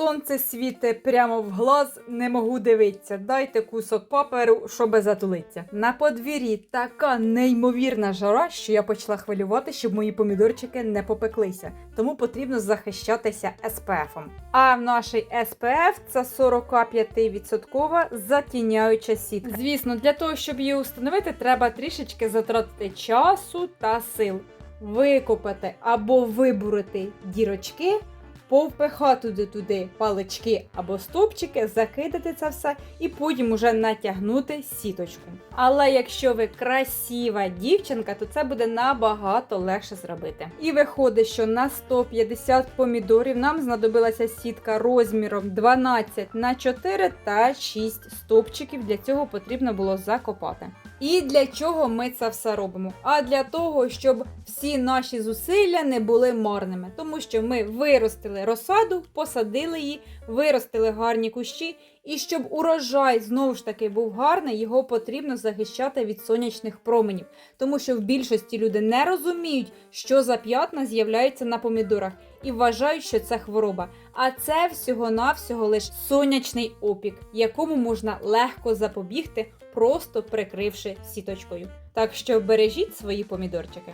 сонце світить прямо в глаз, не можу дивитися. Дайте кусок паперу, щоб затулитися. На подвір'ї така неймовірна жара, що я почала хвилювати, щоб мої помідорчики не попеклися. Тому потрібно захищатися SPF-ом. А в нашій SPF це 45% затіняюча сітка. Звісно, для того, щоб її установити, треба трішечки затратити часу та сил. Викопати або вибурити дірочки, повпихати туди палички або стовпчики, закидати це все і потім уже натягнути сіточку. Але якщо ви красива дівчинка, то це буде набагато легше зробити. І виходить, що на 150 помідорів нам знадобилася сітка розміром 12 на 4 та 6 стовпчиків. Для цього потрібно було закопати. І для чого ми це все робимо? А для того, щоб всі наші зусилля не були марними, тому що ми виростили розсаду, посадили її, виростили гарні кущі, і щоб урожай знову ж таки був гарний, його потрібно захищати від сонячних променів, тому що в більшості люди не розуміють, що за п'ятна з'являються на помідорах, і вважають, що це хвороба. А це всього-навсього лише сонячний опік, якому можна легко запобігти, просто прикривши сіточкою. Так що бережіть свої помідорчики.